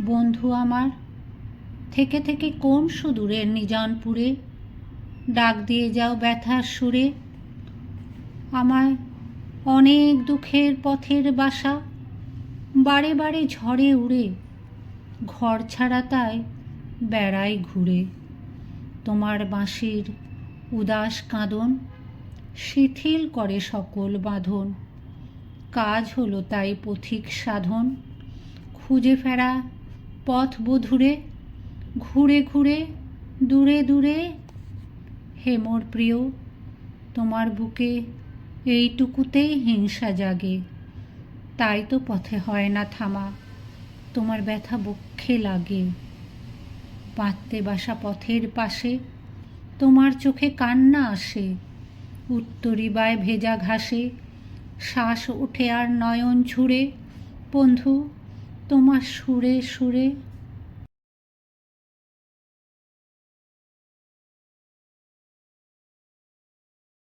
বন্ধু আমার, থেকে থেকে কোন সুদূরের নিজানপুরে? ডাক দিয়ে যাও ব্যথার সুরে। আমায় অনেক দুঃখের পথের বাসা, বারে বারে ঝড়ে উড়ে। ঘর ছাড়া তাই বেড়াই ঘুরে। তোমার বাঁশির উদাস কাঁদন, শিথিল করে সকল বাঁধন। কাজ হলো তাই পথিক সাধন, খুঁজে ফেরা পথ বধুরে, ঘুরে ঘুরে, দূরে দূরে। হে মোর প্রিয়, তোমার বুকে এইটুকুতেই হিংসা জাগে। তাই তো পথে হয় না থামা, তোমার ব্যথা বক্ষে লাগে। পাততে বাসা পথের পাশে, তোমার চোখে কান্না আসে। উত্তরিবায় ভেজা ঘাসে, শ্বাস ওঠে আর নয়ন ছুঁড়ে। বন্ধু তোমার সুরে সুরে